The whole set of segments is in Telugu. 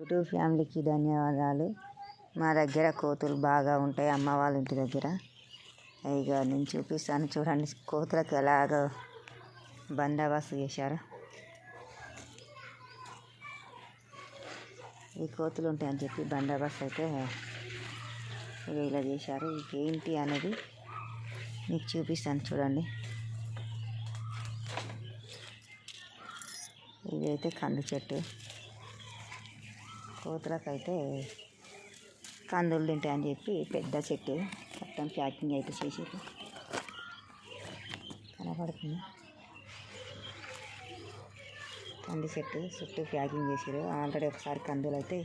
యూట్యూబ్ ఫ్యామిలీకి ధన్యవాదాలు. మా దగ్గర కోతులు బాగా ఉంటాయి అమ్మ వాళ్ళ ఇంటి దగ్గర. ఇక నేను చూపిస్తాను చూడండి కోతులకు ఎలాగ బందోబస్తు చేశారు. ఈ కోతులు ఉంటాయని చెప్పి బందోబస్తు అయితే ఇలా చేశారు. ఇక ఏంటి అనేది మీకు చూపిస్తాను చూడండి. ఇదైతే కంది చెట్టు. కోతులకైతే కందులు తింటాయని చెప్పి పెద్ద చెట్టు మొత్తం ప్యాకింగ్ అయితే చేసారు కనపడుతుంది కంది చెట్టు చుట్టూ ప్యాకింగ్ చేసారు ఆల్రెడీ ఒకసారి కందులు అయితే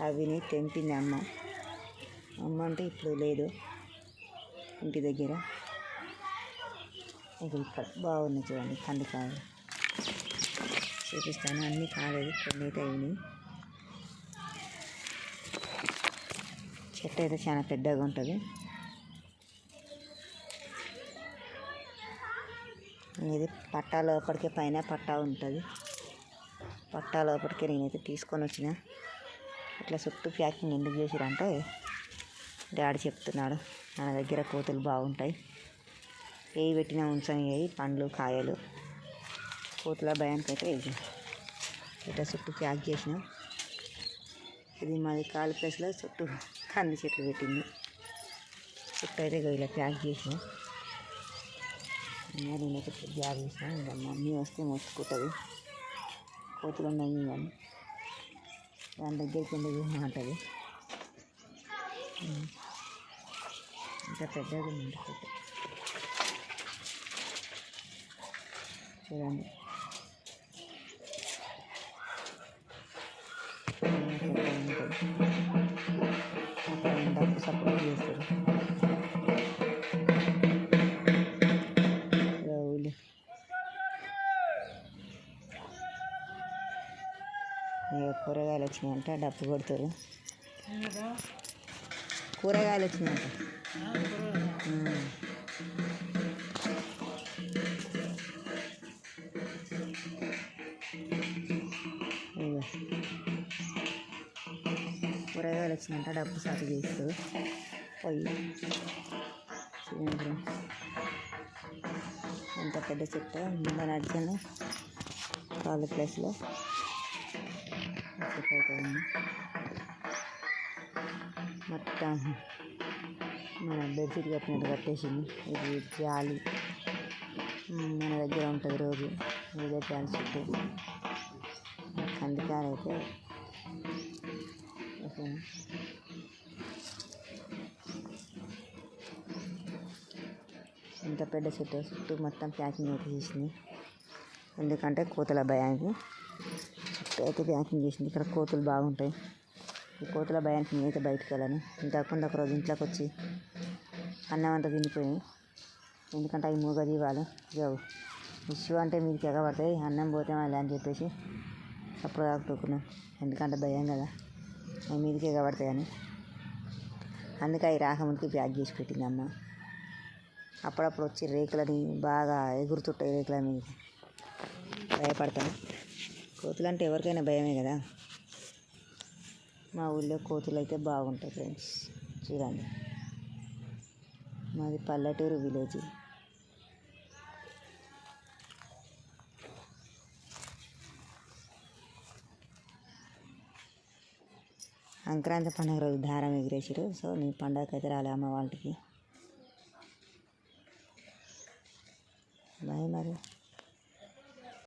అవిని తెంపింది అమ్మ. అమ్మ అంటే ఇప్పుడు లేదు. ఇంటి దగ్గర. ఇక ఇక్కడ బాగుంది చూడండి కందికాయలు చూపిస్తాను. అన్నీ కాలేదు. కొన్ని అయితే అయినాయి. చెట్టు అయితే చాలా పెద్దగా ఉంటుంది. ఇది పట్టా లోపలికి పైన పట్టా ఉంటుంది. పట్టా లోపలికి నేనైతే తీసుకొని వచ్చిన. ఇట్లా చుట్టూ ప్యాకింగ్ ఎందుకు చేసిరంటే డాడీ చెప్తున్నాడు మన దగ్గర కోతులు బాగుంటాయి. ఏవి పెట్టినా ఉంచని పండ్లు కాయలు. కోతుల భయానికి అయితే ఇట్లా చుట్టూ ప్యాక్ చేసినాం. ఇది మాది కాలు ప్లేస్లో చుట్టూ కంది చెట్లు పెట్టింది. చుట్టూ అయితే ఇలా ప్యాక్ చేసినాం. నేనైతే ప్యాక్ చేసిన. ఇంకా మమ్మీ వస్తే మొచ్చుకుంటుంది కోతులు ఉన్నాయి కానీ దాని దగ్గరికి ఎందుకు అంటుంది. ఇంకా పెద్దది ఉంది చూడండి. కూరగాయలు వచ్చినాయంట డబ్బు కొడతారు. కూరగాయలు వచ్చినాయంట. కూరగాయలు వచ్చినాయంట డబ్బు సాగు చేస్తూ పోయి. చూడండి. ఫ్రెండ్స్. ఎంత పెద్ద చెట్టు ముందు నడిచాను కాలు ప్లేస్లో. చెట్టు మొత్తం మన బెడ్షీట్ కట్టినట్టు కట్టేసింది. ఇది జాలి. మన దగ్గర ఉంటుంది రోజు. ఇదే ప్యాంట్ చుట్టూ కందికాయలు అయితే ఓకేనా ఇంత పెద్ద చెట్టు చుట్టూ మొత్తం ప్యాకింగ్ అయితే చేసింది. ఎందుకంటే కోతుల భయానికి. చుట్టూ అయితే ప్యాకింగ్ చేసింది. ఇక్కడ కోతులు బాగుంటాయి. ఈ కోతుల భయానికి నేనైతే బయటకు వెళ్ళను. ఇంతకుముందు ఒకరోజు ఇంట్లోకి వచ్చి అన్నం అంతా తినిపోయి ఎందుకంటే అవి మూగ జీవాలు ఇక ఇష్యూ అంటే మీకు ఎగబడతాయి అన్నం పోతే మళ్ళీ అని చెప్పేసి అప్పుడు కాకపోతున్నాం ఎందుకంటే భయం కదా. అవి మీదకి ఎగబడతాయని అందుకే అవి రాకముందుకి ప్యాక్ చేసి పెట్టింది అమ్మ. అప్పుడప్పుడు వచ్చి రేకులని బాగా ఎగురుతుంటాయి రేకుల మీద. భయపడతాను. కోతులు అంటే ఎవరికైనా భయమే కదా? మా ఊళ్ళో కోతులు అయితే బాగుంటాయి ఫ్రెండ్స్. చూడండి. మాది పల్లెటూరు విలేజ్. సంక్రాంతి పండుగ రోజు దారం ఎగిరేసారు. సో నేను పండగకి అయితే రాలే అమ్మ వాళ్ళకి. బాయ్ మరి.